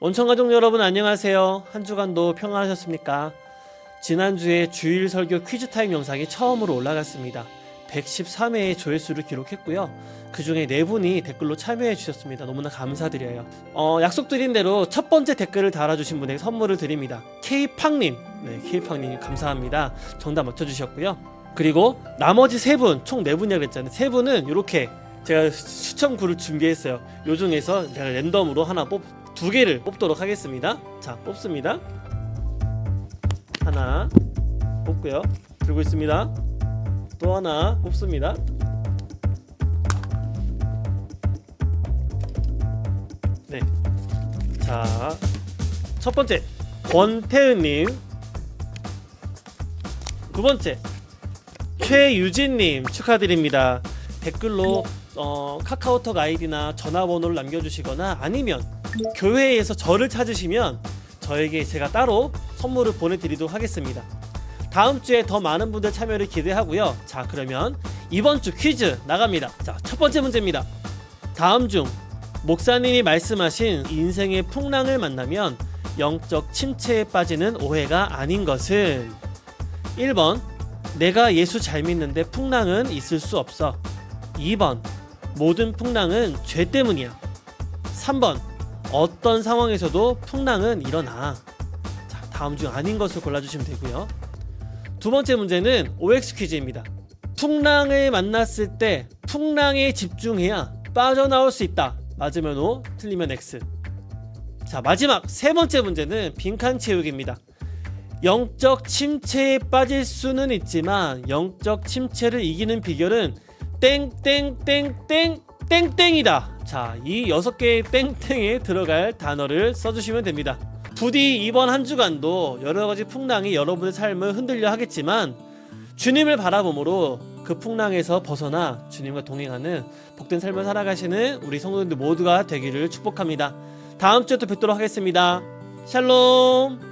원청가족 여러분 안녕하세요. 한 주간도 평안하셨습니까? 지난주에 주일 설교 퀴즈 타임 영상이 처음으로 올라갔습니다. 113회의 조회수를 기록했고요. 그 중에 네 분이 댓글로 참여해 주셨습니다. 너무나 감사드려요. 어, 약속드린 대로 첫 번째 댓글을 달아주신 분에게 선물을 드립니다. K팡님, 네, K팡님 감사합니다. 정답 맞춰주셨고요. 그리고 나머지 세 분, 총 네 분이라고 했잖아요. 세 분은 이렇게 제가 추첨구를 준비했어요. 요 중에서 제가 랜덤으로 하나 뽑, 두 개를 뽑도록 하겠습니다. 자, 뽑습니다. 하나 뽑고요. 들고 있습니다. 또 하나 뽑습니다. 네. 자, 첫 번째 권태은님. 두 번째 최유진님 축하드립니다. 댓글로 어, 카카오톡 아이디나 전화번호를 남겨주시거나 아니면 교회에서 저를 찾으시면 저에게 제가 따로 선물을 보내드리도록 하겠습니다. 다음 주에 더 많은 분들 참여를 기대하고요. 자, 그러면 이번 주 퀴즈 나갑니다. 자, 첫 번째 문제입니다. 다음 중 목사님이 말씀하신 인생의 풍랑을 만나면 영적 침체에 빠지는 오해가 아닌 것은 1번 내가 예수 잘 믿는데 풍랑은 있을 수 없어 2번 모든 풍랑은 죄 때문이야 3번 어떤 상황에서도 풍랑은 일어나. 자 다음 중 아닌 것을 골라주시면 되고요. 두 번째 문제는 OX 퀴즈입니다. 풍랑을 만났을 때 풍랑에 집중해야 빠져나올 수 있다. 맞으면 O 틀리면 X. 자 마지막 세 번째 문제는 빈칸 채우기입니다. 영적 침체에 빠질 수는 있지만 영적 침체를 이기는 비결은 땡땡땡땡 땡땡이다. 자, 이 여섯 개의 땡땡에 들어갈 단어를 써주시면 됩니다. 부디 이번 한 주간도 여러 가지 풍랑이 여러분의 삶을 흔들려 하겠지만 주님을 바라봄으로 그 풍랑에서 벗어나 주님과 동행하는 복된 삶을 살아가시는 우리 성도님들 모두가 되기를 축복합니다. 다음 주에 또 뵙도록 하겠습니다. 샬롬.